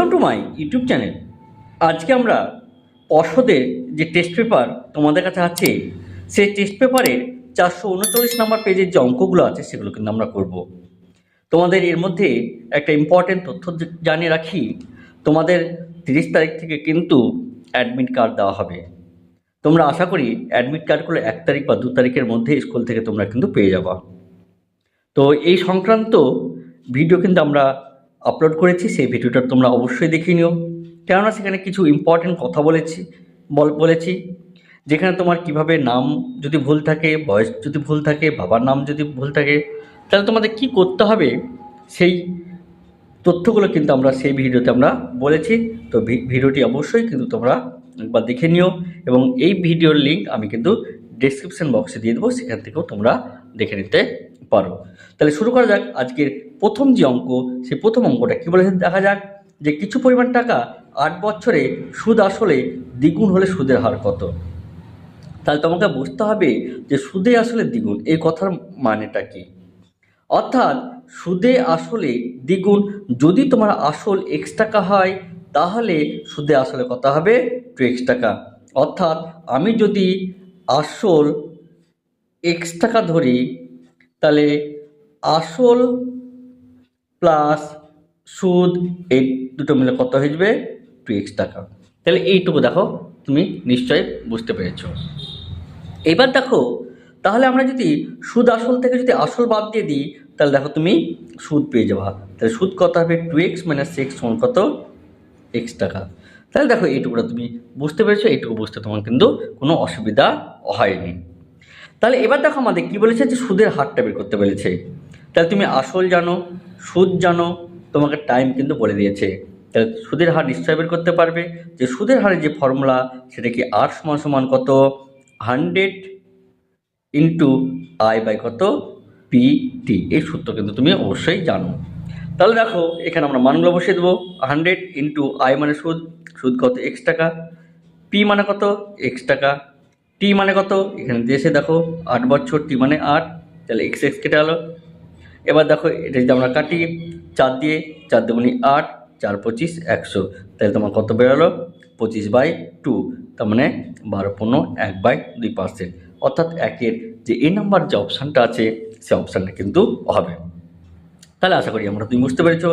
Welcome to my YouTube channel আজকে আমরা পর্ষদের যে টেস্ট পেপার তোমাদের কাছে আছে, সেই টেস্ট পেপারের চারশো উনচল্লিশ নাম্বার পেজের যে অঙ্কগুলো আছে, সেগুলো কিন্তু আমরা করব। তোমাদের এর মধ্যে একটা ইম্পর্টেন্ট তথ্য জানিয়ে রাখি, তোমাদের তিরিশ তারিখ থেকে কিন্তু অ্যাডমিট কার্ড দেওয়া হবে। তোমরা আশা করি অ্যাডমিট কার্ডগুলো এক তারিখ বা দু তারিখের মধ্যে স্কুল থেকে তোমরা কিন্তু পেয়ে যাবা। তো এই সংক্রান্ত ভিডিও কিন্তু আমরা আপলোড করেছি, সেই ভিডিওটা তোমরা অবশ্যই দেখে নিও। কেননা সেখানে কিছু ইম্পর্টেন্ট কথা বলেছি, বল- বলেছি, যেখানে তোমার কীভাবে নাম যদি ভুল থাকে, বয়স যদি ভুল থাকে, বাবার নাম যদি ভুল থাকে, তাহলে তোমাদের কি করতে হবে, সেই তথ্যগুলো কিন্তু আমরা সেই ভিডিওতে আমরা বলেছি। তো ভিডিওটি অবশ্যই কিন্তু তোমরা একবার দেখে নিও এবং এই ভিডিওর লিঙ্ক আমি কিন্তু ডেসক্রিপশন বক্সে দিয়ে দেবো, সেখান থেকেও তোমরা দেখে নিতে পারো। তাহলে শুরু করা যাক আজকের প্রথম যে অঙ্ক, সেই প্রথম অঙ্কটা। কী বলেছে? দেখা যাক যে কিছু পরিমাণ টাকা আট বছরে সুদ আসলে দ্বিগুণ হলে সুদের হার কত। তাহলে তোমাকে বুঝতে হবে যে সুদে আসলে দ্বিগুণ, এই কথার মানেটা কি? অর্থাৎ সুদে আসলে দ্বিগুণ, যদি তোমার আসল এক্স টাকা হয়, তাহলে সুদে আসলে কত হবে? টু এক্স টাকা। অর্থাৎ আমি যদি আসল এক্স টাকা ধরি তাহলে আসল প্লাস সুদ এই দুটো মিলে কত হয়ে যাবে? টু এক্স টাকা। তাহলে এইটুকু দেখো, তুমি নিশ্চয়ই বুঝতে পেরেছ। এবার দেখো, তাহলে আমরা যদি সুদ আসল থেকে যদি আসল বাদ দিয়ে দিই, তাহলে দেখো তুমি সুদ পেয়ে যাবা। তাহলে সুদ কত হবে? টু এক্স মাইনাস এক্স সমান কত? এক্স টাকা। তাহলে দেখো, এইটুকুটা তুমি বুঝতে পেরেছ, এইটুকু বুঝতে তোমার কিন্তু কোনো অসুবিধা হয়নি। তাহলে এবার দেখো আমাদের কি বলেছে যে সুদের হারটা বের করতে বলেছে। তাহলে তুমি আসল জানো, সুদ জানো, তোমাকে টাইম কিন্তু বলে দিয়েছে। তাহলে সুদের হার নিশ্চয় বের করতে পারবে। যে সুদের হারের যে ফর্মুলা সেটা কি আর সমান সমান কত? হান্ড্রেড ইন্টু আই বাই কত? পি টি এই সূত্র কিন্তু তুমি অবশ্যই জানো। তাহলে দেখো, এখানে আমরা মানগুলো বসিয়ে দেবো। হান্ড্রেড ইন্টু আই মানে সুদ। সুদ কত এক্স টাকা? পি মানে কত? এক্স টাকা। টি মানে কত? এখানে দেশে দেখো আট বছর টি মানে আট, তাহলে এক্স এক্স কেটে গেলো এবার দেখো এটা যদি আমরা কাটি, চার দিয়ে চার দেবনি আট, চার পঁচিশ একশো। তাহলে তোমার কত বেরোলো? পঁচিশ বাই টু, তার মানে বারো পনেরো এক বাই দুই পার্সেন্ট। অর্থাৎ একের যে এ নাম্বার যে অপশানটা আছে, সে অপশানটা কিন্তু হবে। তাহলে আশা করি আমরা তুমি বুঝতে পেরেছ।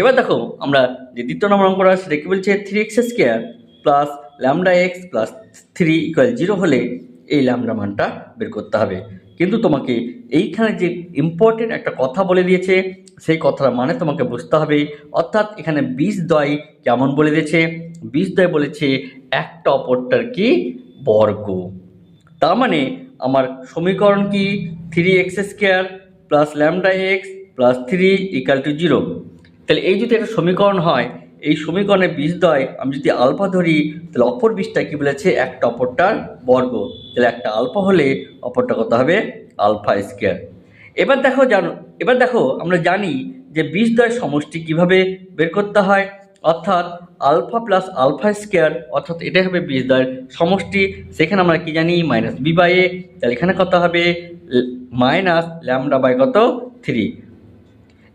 এবার দেখো আমরা যে দ্বিতীয় নম্বর অঙ্কটা সেটা কি বলছে? Three x square plus lambda x plus three equal zero হলে এই ল্যামডা মানটা বের করতে হবে। কিন্তু তোমাকে এইখানে যে ইম্পর্টেন্ট একটা কথা বলে দিয়েছে, সেই কথার মানে তোমাকে বুঝতে হবে। অর্থাৎ এখানে বীজ দয় কেমন বলে দিয়েছে? বীজ দয় বলেছে একটা অপরটার কি? বর্গ। তার মানে আমার সমীকরণ কি? Three x square plus lambda x plus three equal to zero তাহলে এই যদি একটা সমীকরণ হয় এই সমীকরণে বীজদ্বয় আমি যদি আলফা ধরি, তাহলে অপর বীজটা কী বলেছে? একটা অপরটার বর্গ। তাহলে একটা আলফা হলে অপরটা কত হবে? Alpha square. এবার দেখো জানো, এবার দেখো আমরা জানি যে বীজদ্বয়ের সমষ্টি কীভাবে বের করতে হয়। অর্থাৎ আলফা প্লাস আলফা স্কোয়ার, অর্থাৎ এটাই হবে বীজদ্বয়ের সমষ্টি। সেখানে আমরা কি জানি? Minus b by a. তাহলে এখানে কত হবে? মাইনাস ল্যামডা বাই কত? থ্রি।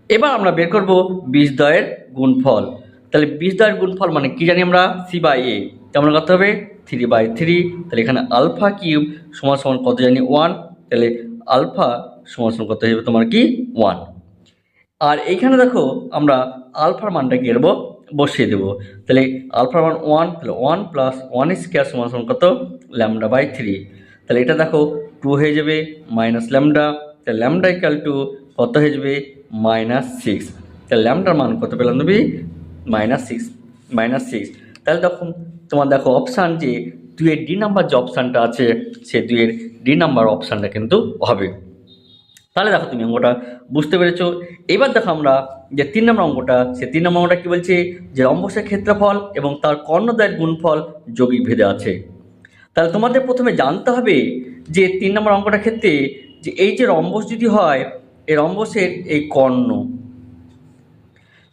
এবার আমরা বের করব বীজদ্বয়ের গুণফল। তাহলে বিশ বীজদ্বয়ের গুণফল মানে কি জানি আমরা? সি বাই এ তেমন কত হবে থ্রি বাই থ্রি তাহলে এখানে আলফা কিউব সমান সমান কত জানি? ওয়ান তাহলে আলফা সমান সমান কত হবে তোমার কি? ওয়ান আর এইখানে দেখো আমরা আলফার মানটা কি করব? বসিয়ে দেবো। তাহলে আলফার মান ওয়ান তাহলে ওয়ান প্লাস ওয়ান স্কোয়ার সমান সমান কত? ল্যামডা বাই থ্রি তাহলে এটা দেখো টু হয়ে যাবে মাইনাস ল্যামডা তাহলে ল্যামডা ইকাল টু কত হয়ে যাবে? মাইনাস সিক্স তাহলে ল্যামডার মান কত পেলাম তুমি? মাইনাস সিক্স মাইনাস সিক্স তাহলে তখন তোমার দেখো অপশান যে দুইয়ের ডি নাম্বার যে অপশানটা আছে সে দুইয়ের ডি নাম্বার অপশানটা কিন্তু হবে। তাহলে দেখো তুমি অঙ্কটা বুঝতে পেরেছ। এবার দেখো আমরা যে তিন নম্বর অঙ্কটা সে তিন নম্বর অঙ্কটা কী বলছে? যে রম্বসের ক্ষেত্রফল এবং তার কর্ণদ্বয়ের গুণফল যৌগিক ভেদে আছে। তাহলে তোমাদের প্রথমে জানতে হবে যে তিন নম্বর অঙ্কটার ক্ষেত্রে যে এই যে রম্বস যদি হয়, এই রম্বসের এই কর্ণ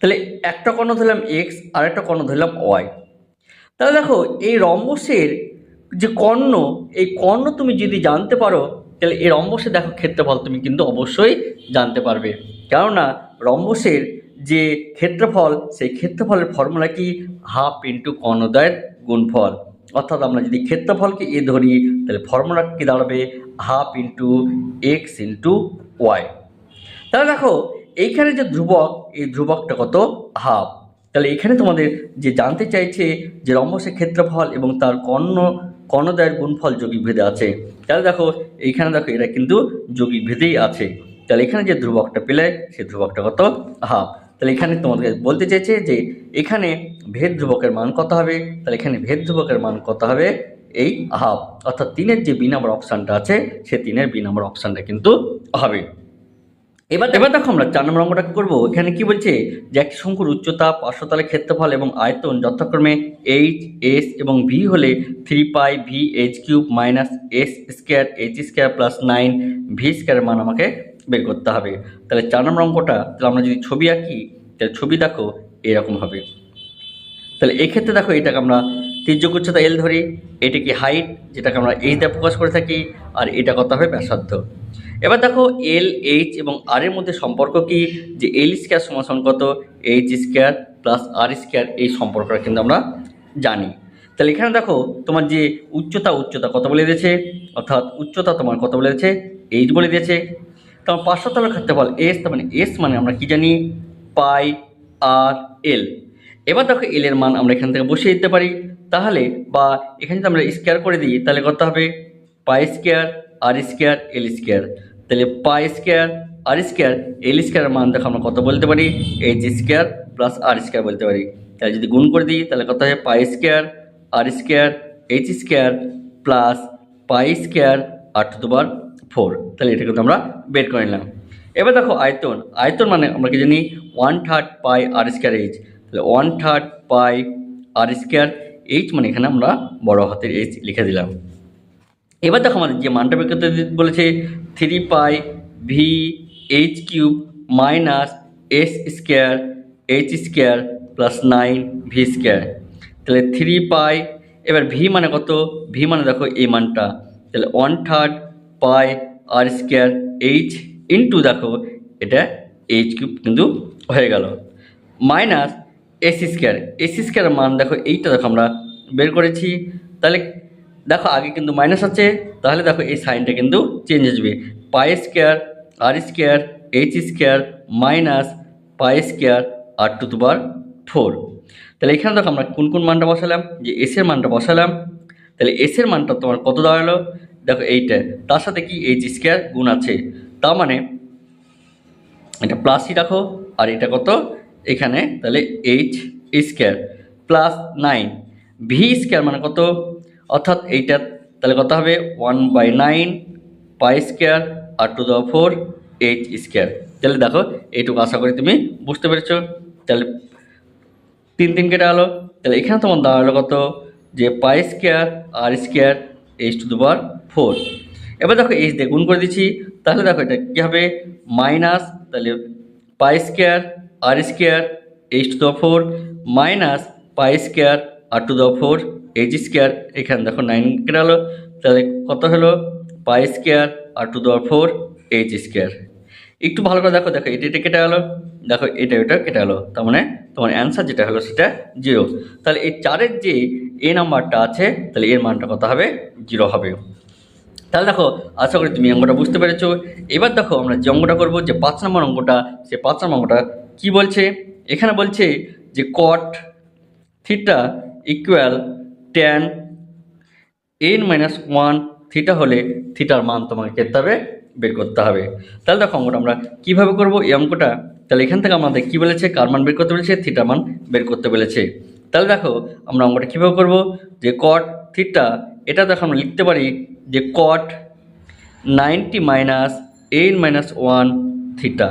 তাহলে একটা কর্ণ ধরলাম এক্স আর একটা কর্ণ ধরলাম ওয়াই তাহলে দেখো, এই রম্বসের যে কর্ণ, এই কর্ণ তুমি যদি জানতে পারো, তাহলে এই রম্বসে দেখো ক্ষেত্রফল তুমি কিন্তু অবশ্যই জানতে পারবে। কেননা রম্বসের যে ক্ষেত্রফল, সেই ক্ষেত্রফলের ফর্মুলা কি? হাফ ইন্টু কর্ণদয়ের গুণফল। অর্থাৎ আমরা যদি ক্ষেত্রফলকে এ ধরি, তাহলে ফর্মুলা কি দাঁড়াবে? Half into x into y তাহলে দেখো, এইখানে যে ধ্রুবক এই ধ্রুবকটা কত? হাফ তাহলে এখানে তোমাদের যে জানতে চাইছে যে রম্বসের ক্ষেত্রফল এবং তার কর্ণ কর্ণদয়ের গুণফল যৌগিক ভেদে আছে, তাহলে দেখো এইখানে দেখো এরা কিন্তু যৌগিক ভেদেই আছে। তাহলে এখানে যে ধ্রুবকটা পেলে সেই ধ্রুবকটা কত? হাফ তাহলে এখানে তোমাদের বলতে চাইছে যে এখানে ভেদ ধ্রুবকের মান কত হবে? তাহলে এখানে ভেদ ধ্রুবকের মান কত হবে? এই হাফ অর্থাৎ তিনের যে বি অপশানটা আছে, সে তিনের বি অপশানটা কিন্তু হবে। এবার এবার দেখো আমরা চার নম্বর অঙ্কটা করব? এখানে কি বলছে? যে একটি শঙ্কুর উচ্চতা, পার্শ্বতলের ক্ষেত্রফল এবং আয়তন যথাক্রমে এইচ এস এবং ভি হলে three pi V H cube minus S square H square plus nine V স্কোয়ারের মান আমাকে বের করতে হবে। তাহলে চার নম্বর অঙ্কটা, তাহলে আমরা যদি ছবি আঁকি, তাহলে ছবি দেখো, এরকম হবে। তাহলে এক্ষেত্রে দেখো, এটাকে আমরা তির্যক উচ্চতা এল ধরি, এটাকে হাইট যেটাকে আমরা এইচ দিয়ে প্রকাশ করে থাকি, আর এটা কত হবে ব্যাসার্ধ। এবার দেখো এল এইচ এবং আর এর মধ্যে সম্পর্ক কি? যে এল স্কোয়ার সমান কত? H square plus R square এই সম্পর্কটা কিন্তু আমরা জানি। তাহলে এখানে দেখো তোমার যে উচ্চতা উচ্চতা কত বলে দিয়েছে? অর্থাৎ উচ্চতা তোমার কত বলে দিয়েছে? এইচ বলে দিয়েছে। তোমার পাঁচশোতলের ক্ষেত্রফল এস তার মানে এস মানে আমরা কি জানি? পাই আর এল এবার দেখো এল এর মান আমরা এখান থেকে বসিয়ে দিতে পারি। তাহলে বা এখানে যদি আমরা স্কোয়ার করে দিই, তাহলে কত হবে? Pi square R square L square তাহলে পাই স্কোয়ার আর স্কোয়ার এল স্কোয়ারের মান দেখো আমরা কত বলতে পারি? H square plus R square বলতে পারি। তাহলে যদি গুণ করে দিই, তাহলে কত হয় pi square R square H square plus pi square R to দুবার ফোর তাহলে এটা কিন্তু আমরা বের করে নিলাম। এবার দেখো আয়তন। আয়তন মানে আমরা কি জানি? One third pi R square H তাহলে one third pi R square H মানে এখানে আমরা বড় হাতের এইচ লিখে দিলাম। এবার দেখো আমাদের যে মানটা বের করতে বলেছে three pi V H cube minus S square H square plus nine V square তাহলে থ্রি পাই এবার ভি মানে কত? ভি মানে দেখো এই মানটা। তাহলে one third pi R square H into দেখো, এটা এইচ কিউব কিন্তু হয়ে গেল। মাইনাস এস স্কোয়ার এস স্কোয়ারের মান দেখো, এইটা দেখো আমরা বের করেছি। তাহলে দেখো, আগে কিন্তু মাইনাস আছে, তাহলে দেখো এই সাইনটা কিন্তু চেঞ্জ আসবে pi square R square H square minus pi square R to to bar four তাহলে এখানে দেখো আমরা কোন কোন মানটা বসালাম? যে এসের মানটা বসালাম। তাহলে এসের মানটা তোমার কত দাঁড়াল? দেখো এইটা, তার সাথে কি এইচ স্কোয়ার গুণ আছে? তার মানে এটা প্লাসই রাখো, আর এটা কত? এখানে, তাহলে H square plus nine V square মানে কত? অর্থাৎ এইটা তাহলে কত হবে? One by nine pi square R to the four H square তাহলে দেখো, এইটুকু আশা করি তুমি বুঝতে পেরেছ। তাহলে তিন তিন কেটে গেলো তাহলে এখানে তোমার দাঁড়াল কত? যে pi square R square H to দুবার ফোর এবার দেখো এইচ দিয়ে গুণ করে দিচ্ছি। তাহলে দেখো, এটা কী হবে? মাইনাস তাহলে pi square R square H to the four minus pi square R to the four H square এখানে দেখো নাইন গেলো। তাহলে কত হলো? Pi square R to the four H square একটু ভালো করে দেখো দেখো, এটা এটা কেটে গেলো। দেখো, এটা এটা কেটে গেলো। তার মানে তোমার অ্যান্সার যেটা হলো সেটা জিরো তাহলে এই চারের যে এ নাম্বারটা আছে, তাহলে এর মানটা কত হবে? জিরো হবে। তাহলে দেখো, আশা করি তুমি অঙ্কটা বুঝতে পেরেছ। এবার দেখো, আমরা যে অঙ্কটা করব, যে পাঁচ নম্বর অঙ্কটা, সে পাঁচ নম্বর অঙ্কটা কী বলছে? এখানে বলছে যে cot theta equal tan N minus one theta হলে থিটার মান তোমাকে করতে হবে? বের করতে হবে। তাহলে দেখো অঙ্কটা আমরা কীভাবে করব? এই অঙ্কটা, তাহলে এখান থেকে আমাদের কী বলেছে? কার মান বের করতে বলেছে? থিটা মান বের করতে বলেছে। তাহলে দেখো আমরা অঙ্কটা কীভাবে করব? যে কট থিটা এটা দেখো আমরা লিখতে পারি যে cot ninety minus N minus one theta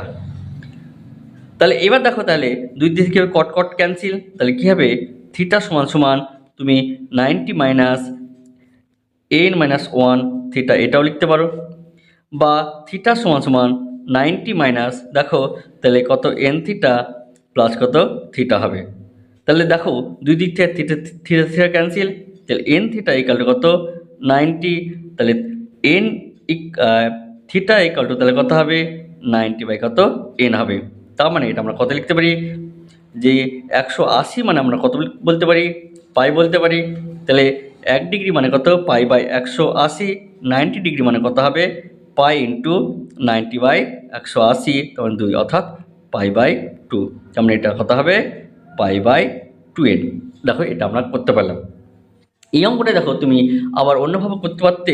তাহলে এবার দেখো তাহলে দুই দিক কট কট ক্যান্সেল তাহলে কী হবে? থিটা সমান সমান তুমি ninety minus N minus one theta এটাও লিখতে পারো। বা থিটা সমান সমান নাইনটি মাইনাস, দেখো, তাহলে কত এন থিটা প্লাস কত থিটা হবে। তাহলে দেখো, দুই দিক থেকে থিটা থিটা থিটা ক্যান্সেল, তাহলে এন থিটা ইকাল টু কত? নাইনটি, তাহলে এন থিটা ইকাল টু তাহলে কত হবে? নাইনটি বাই কত? এন হবে। তার মানে এটা আমরা কত লিখতে পারি? যে একশো আশি মানে আমরা কত বলতে পারি? পাই বলতে পারি? তাহলে এক ডিগ্রি মানে কত? পাই বাই একশো আশি, নাইনটি ডিগ্রি মানে কত হবে? পাই ইন্টু নাইনটি বাই একশো আশি তখন দুই, অর্থাৎ পাই বাই টু। যেমন এটা কত হবে? পাই বাই টু এন দেখো, এটা আমরা করতে পারলাম। এই অঙ্কটা দেখো, তুমি আবার অন্যভাবে করতে পারতে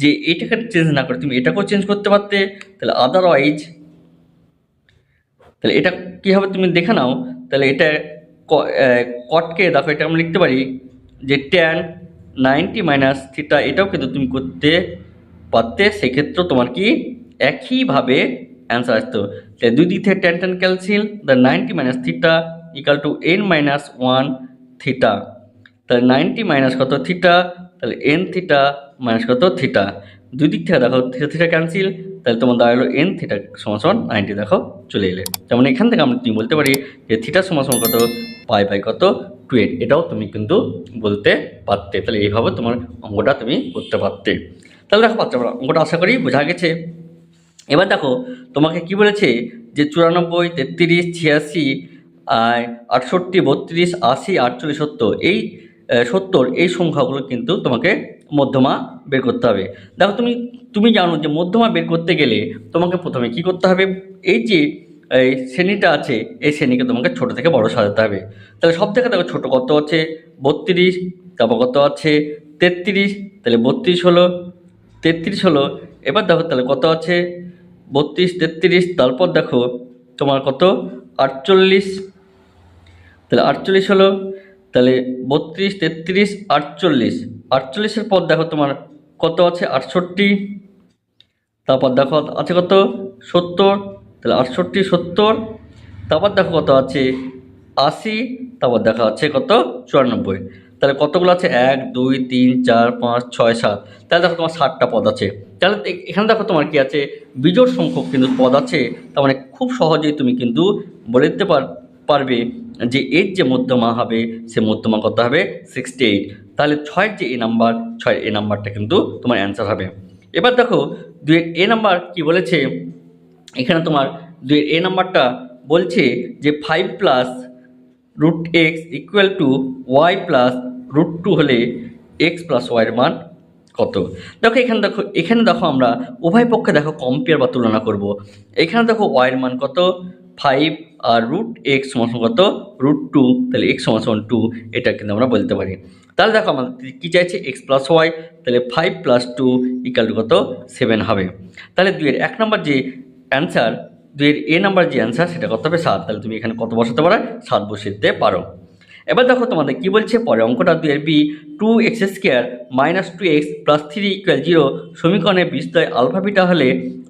যে এটাকে চেঞ্জ না করে তুমি এটাকেও চেঞ্জ করতে পারতে। তাহলে আদারওয়াইজ তাহলে এটা কী হবে তুমি দেখে নাও। তাহলে এটা কটকে দেখো এটা আমরা লিখতে পারি যে ট্যান নাইনটি মাইনাস থিটা এটাও কিন্তু তুমি করতে পারতে সেক্ষেত্রেও তোমার কি একইভাবে অ্যান্সার আসতো তাহলে দুই দিক থেকে tan tan cancel the ninety minus theta equal to n minus one theta তাহলে নাইনটি মাইনাস কত থিটা তাহলে এন থিটা মাইনাস কত থিটা দুই দিক থেকে দেখো থিটা থিটা ক্যান্সেল তাহলে তোমার দাঁড়াল এন থিটা সমান নাইনটি দেখো, চলে এলে। যেমন এখান থেকে আমরা তুমি বলতে পারি যে থিটা সমান কত? পাই পাই কত? টু এইট এটাও তুমি কিন্তু বলতে পারতে। তাহলে এইভাবে তোমার অঙ্কটা তুমি করতে পারতে। তাহলে দেখো বাচ্চারা অঙ্কটা আশা করি বোঝা গেছে। এবার দেখো, তোমাকে কি বলেছে যে চুরানব্বই, তেত্রিশ, ছিয়াশি আটষট্টি, বত্রিশ, আশি, আটচল্লিশ, সত্তর, এই সত্তর, এই সংখ্যাগুলো কিন্তু তোমাকে মধ্যমা বের করতে হবে। দেখো তুমি তুমি জানো যে মধ্যমা বের করতে গেলে তোমাকে প্রথমে কি করতে হবে? এই যে এই শ্রেণীটা আছে, এই শ্রেণীকে তোমাকে ছোট থেকে বড় সাজাতে হবে। তাহলে সব থেকে দেখো ছোটো কত আছে? বত্রিশ, তারপর কত আছে? তেত্রিশ, তাহলে বত্রিশ হলো, তেত্রিশ হলো, এবার দেখো তাহলে কত আছে? বত্রিশ, তেত্রিশ, তারপর দেখো তোমার কত? আটচল্লিশ, তাহলে আটচল্লিশ হলো তাহলে বত্রিশ, তেত্রিশ, আটচল্লিশ। আটচল্লিশের পর দেখো তোমার কত আছে? আটষট্টি। তারপর দেখো আছে কত? সত্তর। তাহলে আটষট্টি, সত্তর। তারপর দেখো কত আছে? আশি। তারপর দেখা আছে কত? চুরানব্বই। তাহলে কতগুলো আছে? এক, দুই, তিন, চার, পাঁচ, ছয়, সাত। তাহলে দেখো তোমার ষাটটা পদ আছে। তাহলে এখানে দেখো তোমার কি আছে? বিজোড় সংখ্যক কিন্তু পদ আছে। তার মানে খুব সহজেই তুমি কিন্তু বলে দিতে পার পারবে। যে এর যে মধ্যমা হবে, সে মধ্যমা কত হবে? সিক্সটি এইট তাহলে ছয়ের যে এ নাম্বার ছয়ের এ নাম্বারটা কিন্তু তোমার অ্যান্সার হবে। এবার দেখো দুয়ের এ নাম্বার কি বলেছে? এখানে তোমার দুয়ের এ নাম্বারটা বলছে যে five plus root x equal to y plus root two হলে এক্স প্লাস ওয়াইয়ের মান কত? দেখো, এখানে দেখো এখানে দেখো আমরা উভয় পক্ষে দেখো কম্পেয়ার বা তুলনা করব। এখানে দেখো ওয়াইয়ের মান কত? ফাইভ আর রুট এক্স সমান রুট টু তাহলে এক্স সমান টু এটা কিন্তু আমরা বলতে পারি। তাহলে দেখো আমাদের কী চাইছে? এক্স প্লাস ওয়াই তাহলে five plus two equal seven হবে। তাহলে দুইয়ের এক নম্বর যে অ্যান্সার দুইয়ের এ নাম্বার যে অ্যান্সার সেটা কত হবে? সাত। তাহলে তুমি এখানে কত বসাতে পারো? সাত বসে দিতে পারো। এবার দেখো তোমাদের কি বলছে? পরে অঙ্কটা দুইয়ের b two x square minus two x plus three equal zero সমীকরণে বিস্তয় আলফা বিটা হলে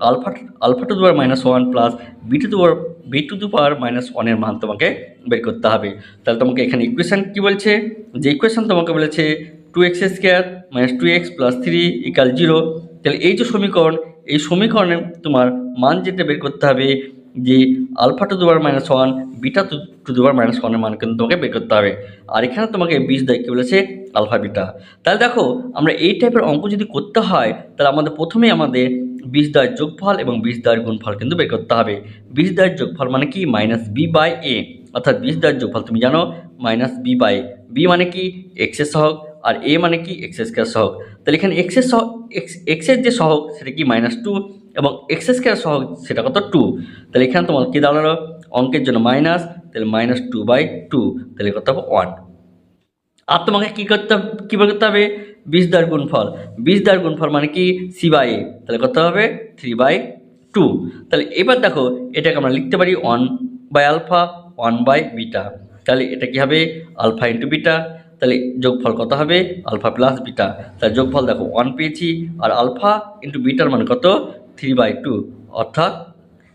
আলফা আলফা টু দুবার minus one plus b two দুবার বি টু দু পাওয়ার মাইনাস ওয়ানের মান তোমাকে বের করতে হবে। তাহলে তোমাকে এখানে ইকুয়েশান কি বলছে? যে ইকুয়েশান তোমাকে বলেছে two x square minus two x plus three equal zero তাহলে এই যে সমীকরণ, এই সমীকরণে তোমার মান যেটা বের করতে হবে যে আলফা টু দুবার মাইনাস ওয়ান, বিটা টু দুবার মাইনাস ওয়ানের মান কিন্তু তোমাকে বের করতে হবে। আর এখানে তোমাকে বিশ দেয় কী বলেছে আলফা বিটা। তাহলে দেখো, আমরা এই টাইপের অঙ্ক যদি করতে হয়, তাহলে আমাদের প্রথমেই আমাদের বিশ দ্বয়ের যোগফল এবং বিশ দ্বয়ের গুণফল কিন্তু বের করতে হবে। বিশ দ্বয়ের যোগফল মানে কি? Minus b by a. অর্থাৎ বিশ দ্বয়ের যোগফল, তুমি জানো, মাইনাস বি বাই বি মানে কি? এক্সের সহগ। আর এ মানে কি? এক্স স্কোয়ার সহগ। তাহলে এখানে এক্সের সহ এক্স এক্সের যে সহগ, সেটা কি মাইনাস টু এবং এক্স স্কোয়ার সহগ, সেটা কত? টু তাহলে এখানে তোমার কী দাঁড়াল? অঙ্কের জন্য মাইনাস তাহলে মাইনাস টু বাই টু তাহলে কত হবে? ওয়ান আর তোমাকে কী করতে হবে? কী করতে হবে? বিশ দ্বার গুণফল। বিশ দ্বার গুণফল মানে কি? সি বাই এ তাহলে কত হবে? থ্রি বাই টু তাহলে এবার দেখো, এটাকে আমরা লিখতে পারি one by alpha one by beta তাহলে এটা কী হবে? আলফা ইন্টু বিটা তাহলে যোগফল কত হবে? Alpha plus beta. তাহলে যোগফল দেখো ওয়ান পেয়েছি, আর আলফা ইন্টু বিটার মান কত? থ্রি বাই টু অর্থাৎ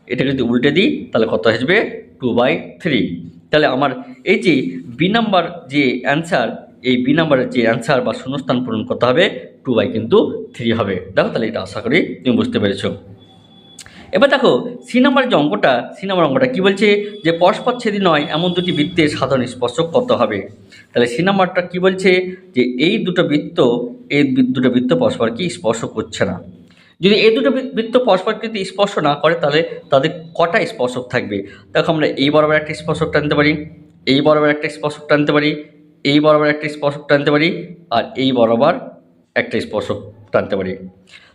এটা যদি উল্টে দিই, তাহলে কত আসবে? টু বাই থ্রি তাহলে আমার এই যে বি নাম্বার যে অ্যান্সার এই বি নাম্বারের যে অ্যান্সার বা শূন্যস্থান পূরণ করতে হবে টু বাই কিন্তু থ্রি হবে। দেখো তাহলে এটা আশা করি তুমি বুঝতে পেরেছ। এবার দেখো সি নাম্বার যে অঙ্কটা সি নাম্বার অঙ্কটা কী বলছে? যে পরস্পরচ্ছেদী নয়, এমন দুটি বৃত্তের সাধারণ স্পর্শক কত হবে? তাহলে সি নাম্বারটা কী বলছে? যে এই দুটো বৃত্ত, এই দুটো বৃত্ত পরস্পর কি স্পর্শ করছে না। যদি এই দুটো বৃত্ত পরস্পর যদি স্পর্শ না করে, তাহলে তাদের কটা স্পর্শক থাকবে? দেখো আমরা এই বরাবর একটা স্পর্শক টানতে পারি, এই বরাবর একটা স্পর্শক টানতে পারি, এই বরাবর একটা স্পর্শক টানতে পারি, আর এই বরাবর একটা স্পর্শক টানতে পারি।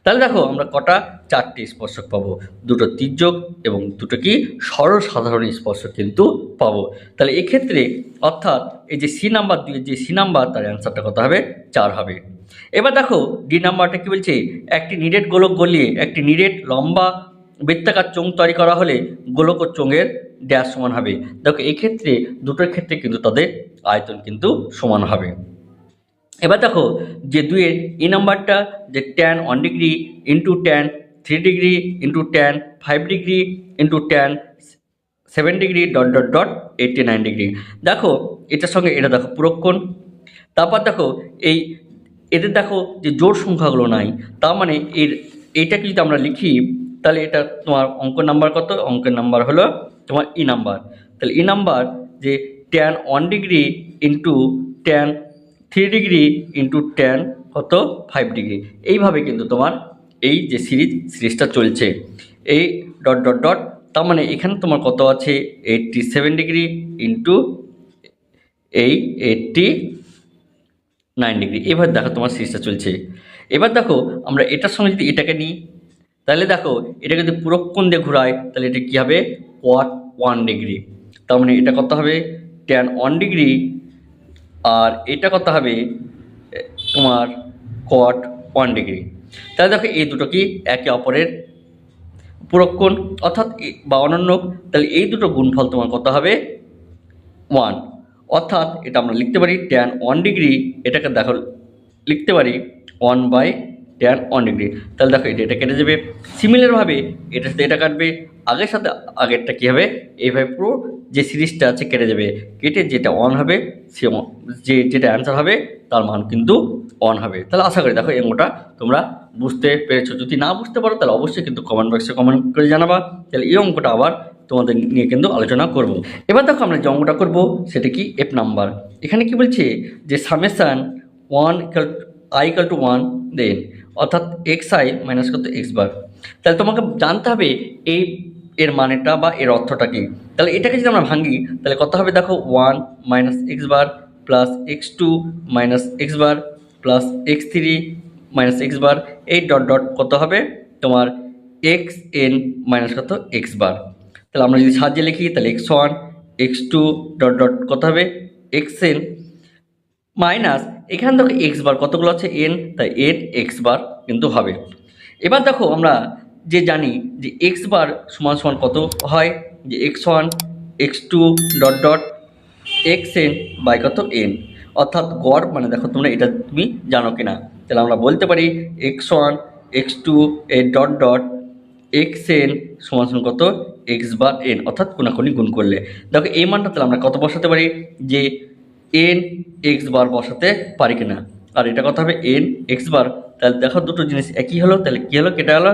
তাহলে দেখো আমরা কটা চারটি স্পর্শক পাবো। দুটো তির্যক এবং দুটো কি সরল সাধারণ স্পর্শক কিন্তু পাবো। তাহলে এক্ষেত্রে অর্থাৎ এই যে সি নাম্বার দুই যে সি নাম্বার, তার অ্যান্সারটা কত হবে? চার হবে। এবার দেখো ডি নাম্বারটা কি বলছে? একটি নিরেট গোলক গলিয়ে একটি নিরেট লম্বা বৃত্তাকার চোঙ তৈরি করা হলে গোলক ও চোঙের ড্যাশ সমান হবে। দেখো এক্ষেত্রে দুটোর ক্ষেত্রে কিন্তু তাদের আয়তন কিন্তু সমান হবে। এবার দেখো যে দুইয়ের ই নাম্বারটা যে tan one degree into tan three degree into tan five degree into tan seven degree dot dot dot eighty nine degree দেখো, এটার সঙ্গে এটা দেখো পুরক্ষণ তারপর দেখো এই, এদের দেখো যে জোর সংখ্যাগুলো নাই। তার মানে এর, এইটাকে যদি আমরা লিখি, তাহলে এটা তোমার অঙ্ক নাম্বার কত? অঙ্কের নাম্বার হলো তোমার ই নাম্বার। তাহলে ই নাম্বার যে tan one degree into tan three degree into tan কত ফাইভ ডিগ্রি এইভাবে কিন্তু তোমার এই যে সিরিজ, সিরিজটা চলছে। এই ডট ডট ডট তার মানে এখানে তোমার কত আছে? এইটটি সেভেন ডিগ্রি ইন্টু এই এইটটি নাইন ডিগ্রি এবার দেখো তোমার সিরিজটা চলছে। এবার দেখো আমরা এটার সঙ্গে যদি এটাকে নিই, তাহলে দেখো এটাকে যদি পুরক্ষণ দিয়ে ঘুরাই তাহলে এটা কী হবে? কোয়াট ওয়ান ডিগ্রি তার মানে এটা কত হবে? টেন ওয়ান ডিগ্রি আর এটা কত হবে তোমার কট ওয়ান ডিগ্রি তাহলে দেখো এই দুটো কি একে অপরের পুরক্ষণ অর্থাৎ বা অনন্য। তাহলে এই দুটো গুণফল তোমার কত হবে ওয়ান অর্থাৎ এটা আমরা লিখতে পারি ট্যান ওয়ান ডিগ্রি এটাকে দেখো, লিখতে পারি one by tan one degree তাহলে দেখো এটা এটা কেটে যাবে। সিমিলারভাবে এটার সাথে এটা কাটবে। আগের সাথে, আগেরটা কী হবে? এইভাবে পুরো যে সিরিজটা আছে কেটে যাবে। কেটে যেটা অন হবে, সে যে যেটা অ্যান্সার হবে, তার মান কিন্তু অন হবে। তাহলে আশা করি দেখো অঙ্কটা তোমরা বুঝতে পেরেছ। যদি না বুঝতে পারো, তাহলে অবশ্যই কিন্তু কমেন্ট বক্সে কমেন্ট করে জানাবা। তাহলে এই অঙ্কটা আবার তোমাদের নিয়ে কিন্তু আলোচনা করব। এবার দেখো, আমরা যে অঙ্কটা করব, সেটা কি? এফ নাম্বার এখানে কি বলছে? যে summation one equal i equal to one then অর্থাৎ এক্স আই মাইনাস করতে এক্স বার তাহলে তোমাকে জানতে হবে এই এর মানেটা বা এর অর্থটা কি। তাহলে এটাকে যদি আমরা ভাঙি, তাহলে কত হবে? দেখো one minus x bar plus x two minus x bar plus x three minus x bar এই ডট ডট কত হবে? তোমার এক্স এন মাইনাস কত? এক্স বার তাহলে আমরা যদি সাহায্যে লিখি, তাহলে x one x two dot dot কত হবে? এক্স এন মাইনাস এখানে দেখো এক্স বার, কতগুলো আছে? এন তাই এন এক্স বার কিন্তু হবে। এবার দেখো আমরা যে জানি যে এক্স বার সমান সমান কত হয়? যে x one x two, dot dot x n by কত এন অর্থাৎ গড় মানে দেখো তোমরা এটা তুমি জানো কিনা। তাহলে আমরা বলতে পারি এক্স ওয়ান এক্স টু, এ ডট ডট এক্স এন সমান সমান কত? এক্স বার এন অর্থাৎ কোনাকুনি গুণ করলে। দেখো এই মানটা তাহলে আমরা কত বসাতে পারি? যে এন এক্স বার বসাতে পারি কিনা। আর এটা কথা হবে এন এক্স বার তাহলে দেখো দুটো জিনিস একই হলো, তাহলে কী হলো, কেটে তাহলে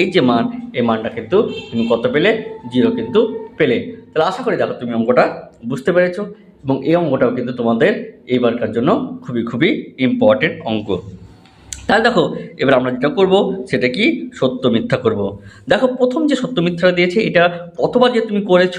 এই যে মান, এই মানটা কিন্তু তুমি কত পেলে? জিরো কিন্তু পেলে। তাহলে আশা করি দেখো তুমি অঙ্কটা বুঝতে পেরেছ এবং এই অঙ্কটাও কিন্তু তোমাদের এইবারকার জন্য খুবই খুবই ইম্পর্টেন্ট অঙ্ক। তাহলে দেখো, এবার আমরা যেটা করব, সেটা কি? সত্য মিথ্যা করব। দেখো, প্রথম যে সত্য মিথ্যাটা দিয়েছে, এটা কতবার যে তুমি করেছ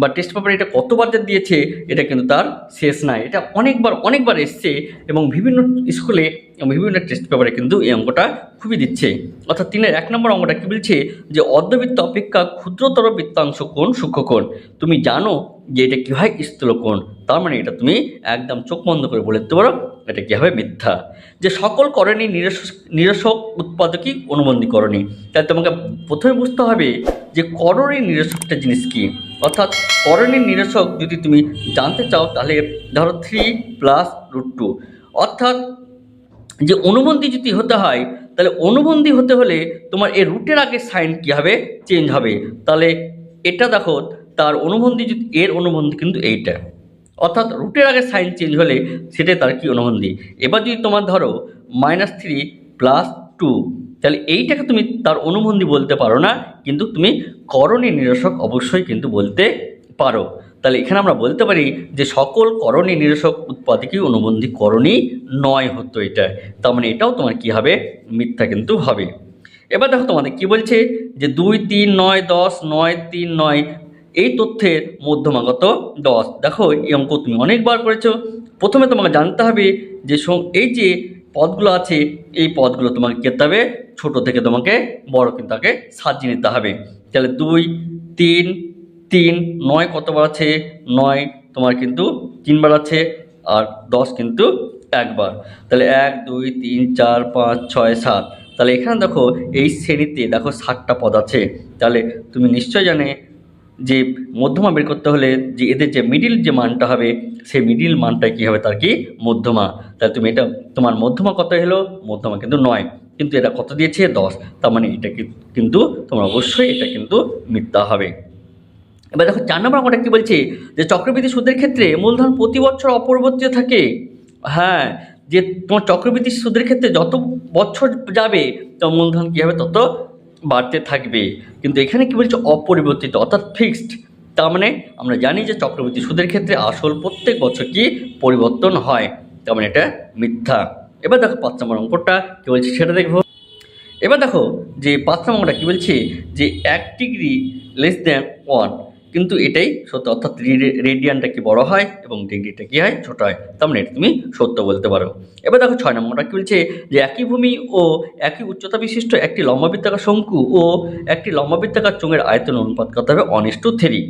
বা টেস্ট পেপারে এটা কতবার যে দিয়েছে, এটা কিন্তু তার শেষ নাই। এটা অনেকবার অনেকবার এসছে এবং বিভিন্ন স্কুলে এবং বিভিন্ন টেস্ট পেপারে কিন্তু এই অঙ্কটা খুবই দিচ্ছে। অর্থাৎ তিনের এক নম্বর অঙ্কটা কি বলছে? যে অর্ধবৃত্ত অপেক্ষা ক্ষুদ্রতর বৃত্তাংশ কোণ সূক্ষ্মকোণ। তুমি জানো যে এটা কী হয়? স্থূলকোণ। তার মানে এটা তুমি একদম চোখ বন্ধ করে বলে দিতে পারো, এটা কী হবে? মিথ্যা। যে সকল করণী নিরস নিরসক উৎপাদকই অনুবন্ধী করণী। তাই তোমাকে প্রথমে বুঝতে হবে যে করণী নিরসকটা জিনিস কী। অর্থাৎ করণী নিরসক যদি তুমি জানতে চাও, তাহলে ধরো থ্রি প্লাস রুট টু অর্থাৎ যে অনুবন্ধী যদি হতে হয়, তাহলে অনুবন্ধী হতে হলে তোমার এই রুটের আগে সাইন কী হবে? চেঞ্জ হবে। তাহলে এটা দেখো তার অনুবন্ধী যদি, এর অনুবন্ধী কিন্তু এইটা। অর্থাৎ রুটের আগে সাইন চেঞ্জ হলে সেটাই তার কি অনুবন্ধী? এবার যদি তোমার ধরো মাইনাস থ্রি প্লাস টু তাহলে এইটাকে তুমি তার অনুবন্ধী বলতে পারো না, কিন্তু তুমি করণী নিরসক অবশ্যই কিন্তু বলতে পারো। তাহলে এখানে আমরা বলতে পারি যে সকল করণী নিরসক উৎপাদকই অনুবন্ধী করণী নয় হতো এটা। তার মানে এটাও তোমার কি হবে? মিথ্যা কিন্তু হবে। এবার দেখো তোমাদের কি বলছে? যে দুই, তিন, নয়, দশ, নয়, তিন, নয় এই তথ্যের মধ্যমাগত দশ। দেখো, এই অঙ্ক তুমি অনেকবার করেছ। প্রথমে তোমাকে জানতে হবে যে এই যে পদগুলো আছে, এই পদগুলো তোমাকে করতে হবে। ছোটো থেকে তোমাকে বড় কিন্তু তাকে সাজিয়ে নিতে হবে। তাহলে দুই, তিন তিন, নয় কতবার আছে? নয় তোমার কিন্তু তিনবার আছে আর দশ কিন্তু একবার। তাহলে এক, দুই, তিন, চার, পাঁচ, ছয়, সাত। তাহলে এখানে দেখো, এই শ্রেণীতে দেখো ষাটটা পদ আছে। তাহলে তুমি নিশ্চয় জানে যে মধ্যমা বের করতে হলে যে এদের যে মিডিল যে মানটা হবে, সেই মিডিল মানটা কী হবে? তার কি? মধ্যমা। তাহলে তুমি এটা, তোমার মধ্যমা কত হলো? মধ্যমা কিন্তু নয়। কিন্তু এটা কত দিয়েছে? দশ। তার মানে এটা কিন্তু তোমার অবশ্যই এটা কিন্তু মিথ্যা হবে। এবার দেখো, চার নম্বর অঙ্কটা কী বলছে? যে চক্রবৃদ্ধি সুদের ক্ষেত্রে মূলধন প্রতি বছর অপরিবর্তিত থাকে। হ্যাঁ যে তোমার চক্রবৃদ্ধি সুদের ক্ষেত্রে যত বছর যাবে, তোমার মূলধন কী হবে? তত বাড়তে থাকবে। কিন্তু এখানে কি বলছে? অপরিবর্তিত, অর্থাৎ ফিক্সড তার মানে আমরা জানি যে চক্রবর্তী সুদের ক্ষেত্রে আসল প্রত্যেক বছর কি পরিবর্তন হয়। তার মানে এটা মিথ্যা। এবার দেখো পাঁচ নম্বর অঙ্কটা কী বলছে সেটা দেখব। এবার দেখো যে পাঁচ নম্বরটা কী বলছে? যে এক ডিগ্রি লেস দ্যান ওয়ান কিন্তু এটাই সত্য। অর্থাৎ রেডিয়ানটা কি বড় হয় এবং ডিগ্রিটা কি হয় ছোট হয়? তার মানে এটা তুমি সত্য বলতে পারো। এবার দেখো ছয় নম্বরটা কি বলছে যে একই ভূমি ও একই উচ্চতা বিশিষ্ট একটি লম্বাবৃত্তাকার শঙ্কু ও একটি লম্বাবৃত্তাকার চোঙের আয়তন অনুপাত করতে হবে? অনিষ্ট থ্রি।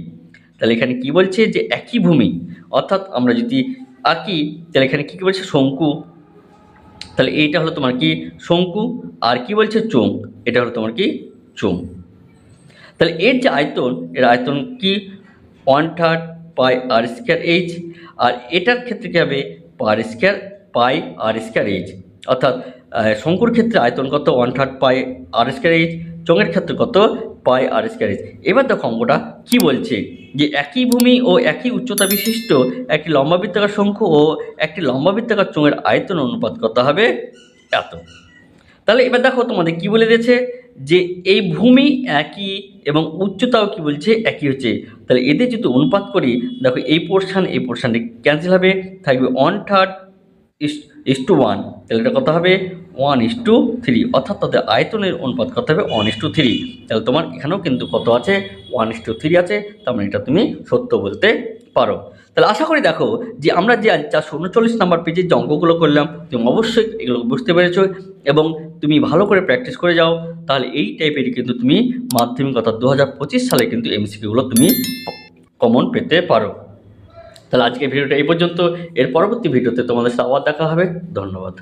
তাহলে এখানে কি বলছে যে একই ভূমি? অর্থাৎ আমরা যদি আঁকি, তাহলে এখানে কী কী বলছে? শঙ্কু। তাহলে এইটা হলো তোমার কি? শঙ্কু। আর কি বলছে? চোং এটা হলো তোমার কি? চোং তাহলে এর যে আয়তন, এর আয়তন কি? One third pi r square h আর এটার ক্ষেত্রে কী হবে? পার square pi r square h অর্থাৎ শঙ্কুর ক্ষেত্রে আয়তন কত? One third pi r square h চোঙের ক্ষেত্রে কত? পাই আর স্কোয়ার এইচ এবার দেখো অঙ্কটা কী বলছে? যে একই ভূমি ও একই উচ্চতা বিশিষ্ট একটি লম্বাবৃত্তাকার শঙ্কু ও একটি লম্বাবৃত্তাকার চোঙের আয়তন অনুপাত কত হবে? এত। তাহলে এবার দেখো তোমাদের কি বলে দিয়েছে? যে এই ভূমি একই এবং উচ্চতাও কি বলছে একই হচ্ছে। তাহলে এদের যদি অনুপাত করি, দেখো এই পোর্শন এই পোর্শনটি ক্যান্সেল হবে, থাকবে one third is to one তাহলে এটা কত হবে? ওয়ান ইস টু থ্রি অর্থাৎ তাদের আয়তনের অনুপাত কত হবে? ওয়ান ইস টু থ্রি তাহলে তোমার এখানেও কিন্তু কত আছে? ওয়ান ইস টু থ্রি আছে। তার মানে এটা তুমি সত্য বলতে পারো। তাহলে আশা করি দেখো যে আমরা যে চারশো উনচল্লিশ নাম্বার পেজে যে অঙ্কগুলো করলাম, তুমি অবশ্যই এগুলো বুঝতে পেরেছ এবং তুমি ভালো করে প্র্যাকটিস করে যাও, তাহলে এই টাইপেরই কিন্তু তুমি মাধ্যমিক অর্থাৎ দু হাজার পঁচিশ সালে কিন্তু এমসিকিউগুলো তুমি কমন পেতে পারো। তাহলে আজকে ভিডিওটা এই পর্যন্ত, এর পরবর্তী ভিডিওতে তোমাদের সাথে আবার দেখা হবে। ধন্যবাদ।